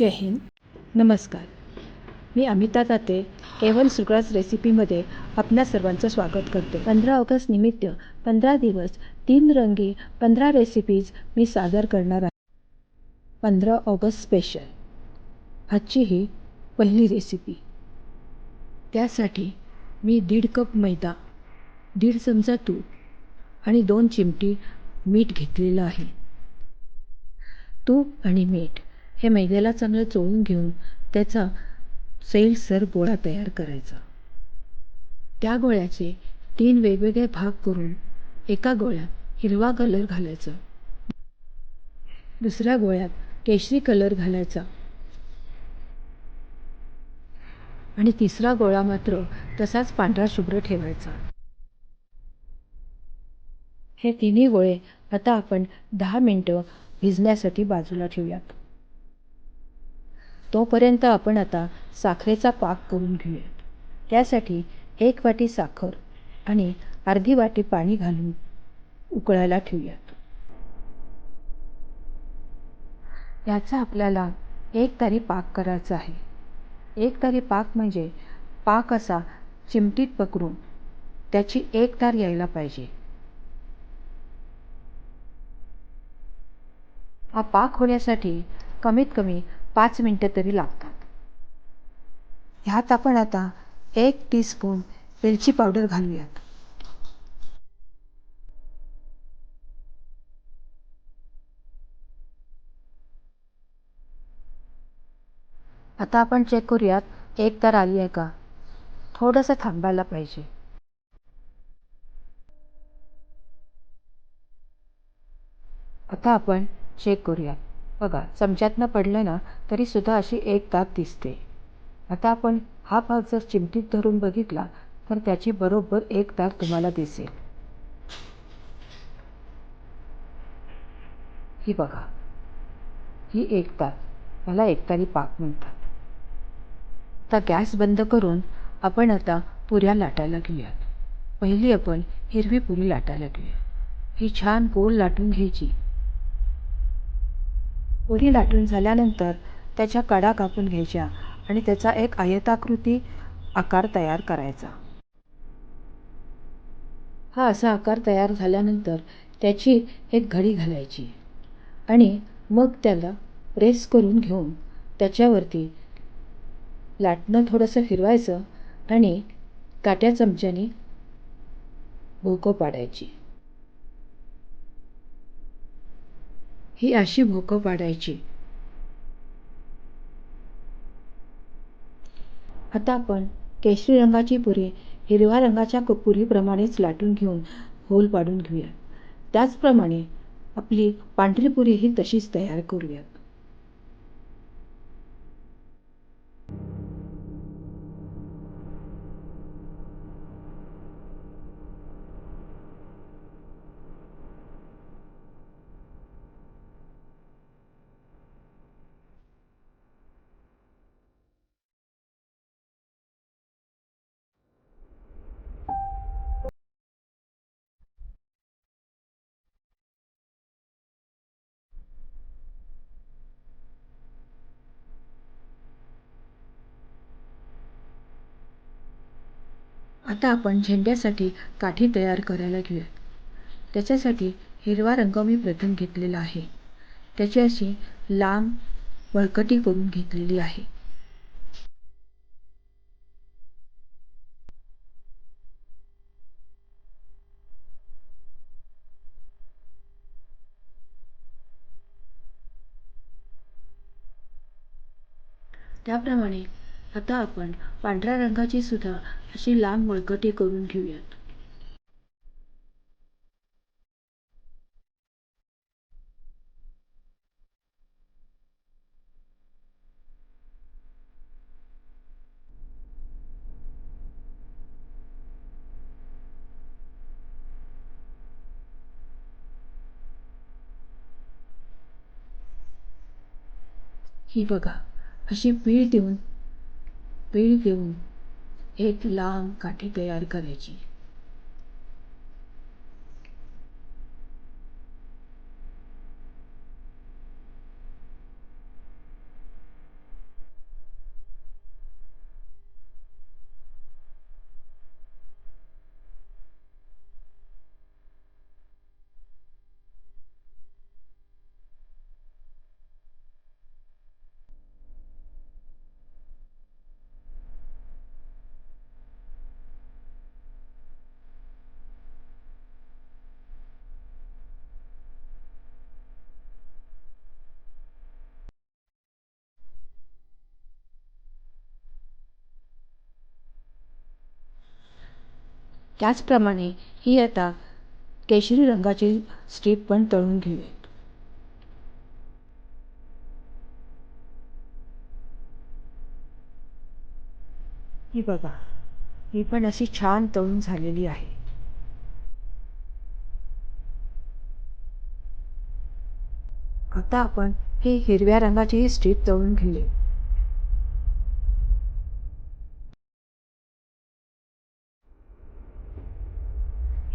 जय हिंद. नमस्कार. मी अमिता ताते एवन सुग्रास रेसिपीमध्ये आपणा सर्वांचं स्वागत करते. पंधरा ऑगस्ट निमित्त पंधरा दिवस तीन रंगी पंधरा रेसिपीज मी सादर करणार आहे. पंधरा ऑगस्ट स्पेशल आजची ही पहिली रेसिपी त्यासाठी मी दीड कप मैदा दीड चमचा तूप आणि दोन चिमटी मीठ घेतलेलं आहे. तूप आणि मीठ. हे मैद्याला चांगलं चोळून घेऊन त्याचा सैलसर गोळा तयार करायचा. त्या गोळ्याचे तीन वेगवेगळे भाग करून एका गोळ्यात हिरवा कलर घालायचा. दुसऱ्या गोळ्यात केशरी कलर घालायचा. आणि तिसरा गोळा मात्र तसाच पांढरा शुभ्र ठेवायचा. हे तिन्ही गोळे आता आपण दहा मिनटं भिजण्यासाठी बाजूला ठेवूयात. तोपर्यंत आपण आता साखरेचा पाक करून घेऊयात. त्यासाठी एक वाटी साखर आणि अर्धी वाटी पाणी घालून उकळायला ठेवूयात. याचा आपल्याला एक तारी पाक करायचा आहे. एक तारी पाक म्हणजे पाक असा चिमटीत पकडून त्याची एक तार यायला पाहिजे. हा पाक होण्यासाठी कमीत कमी पाच मिनटं तरी लागतात. ह्यात आपण आता एक टीस्पून वेलची पावडर घालूयात. आता आपण चेक करूयात एक तार आली आहे का? थोडंसं थांबायला पाहिजे. आता आपण चेक करूया बघा चमच्यातनं पडलं ना तरीसुद्धा अशी एक दात दिसते. आता आपण हा भाग जर चिमटीत धरून बघितला तर त्याची बरोबर एक दात तुम्हाला दिसेल. ही बघा ही एक दात याला एकतारी पाक म्हणतात. आता गॅस बंद करून आपण आता पुऱ्या लाटायला घेऊयात. पहिली आपण हिरवी पुरी लाटायला घेऊया ही छान गोल लाटून घ्यायची. पुरी लाटून झाल्यानंतर त्याच्या कडा कापून घ्यायच्या आणि त्याचा एक आयताकृती आकार तयार करायचा. हा असा आकार तयार झाल्यानंतर त्याची एक घडी घालायची आणि मग त्याला प्रेस करून घेऊन त्याच्यावरती लाटणं थोडंसं फिरवायचं आणि काट्या चमच्याने भोकं पाडायची. ही अशी भोकं पाडायची. आता आपण केशरी रंगाची पुरी हिरव्या रंगाच्या पुरीप्रमाणेच लाटून घेऊन होल पाडून घेऊया त्याचप्रमाणे आपली पांढरी पुरी ही तशीच तयार करूयात. आता आपण झेंड्यासाठी काठी तयार करायला घेऊया. त्याच्यासाठी हिरवा रंग मी प्रथम घेतलेला आहे. त्याची अशी लांब बळकटी करून घेतलेली आहे. त्याप्रमाणे आता आपण पांढऱ्या रंगाची सुद्धा अशी लांब मळकटी करून घेऊयात. ही बघा अशी पीळ देऊन पीळ देऊन एक लांब काठी तयार करायची. त्याचप्रमाणे ही आता केशरी रंगाची स्ट्रीप पण तळून घेऊयात ही बघा ही पण अशी छान तळून झालेली आहे. आता आपण ही हिरव्या रंगाची ही स्ट्रीप तळून घेऊया.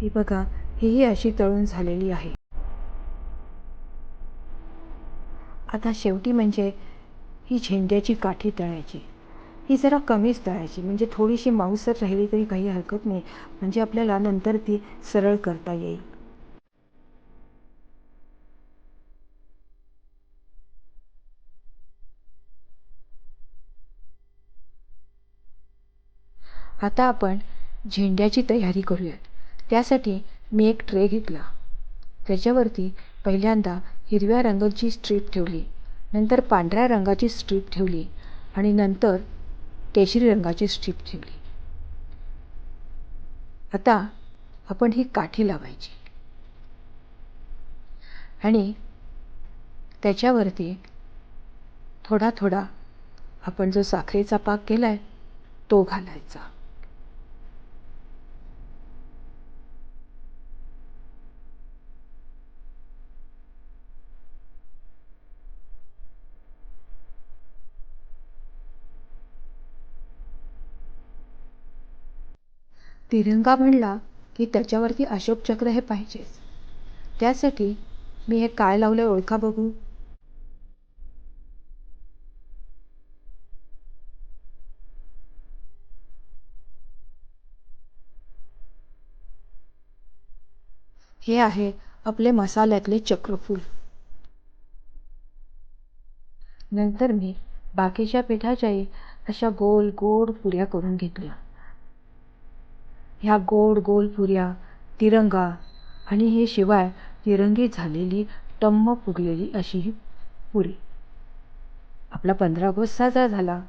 ही बघा हीही अशी तळून झालेली आहे. आता शेवटी म्हणजे ही झेंड्याची काठी तळायची. ही जरा कमीच तळायची म्हणजे थोडीशी मांसर राहिली तरी काही हरकत नाही. म्हणजे आपल्याला नंतर ती सरळ करता येईल. आता आपण झेंड्याची तयारी करूयात. त्यासाठी मी एक ट्रे घेतला. त्याच्यावरती पहिल्यांदा हिरव्या रंगाची स्ट्रीप ठेवली नंतर पांढऱ्या रंगाची स्ट्रीप ठेवली आणि नंतर केशरी रंगाची स्ट्रीप ठेवली. आता आपण ही काठी लावायची आणि त्याच्यावरती थोडा थोडा आपण जो साखरेचा पाक केला आहे तो घालायचा. तिरंगा म्हणला की त्याच्यावरती अशोक चक्र हे पाहिजेच. त्यासाठी मी हे काय लावलं ओळखा बघू. हे आहे आपले मसाल्यातले चक्रफूल. नंतर मी बाकीच्या पिठाच्याही अशा गोल गोड पुऱ्या करून घेतल्या. ह्या गोड गोल पुऱ्या तिरंगा आणि हे शिवाय तिरंगी झालेली टम्म फुगलेली अशी ही पुरी. आपला पंधरा ऑगस्ट साजरा झाला.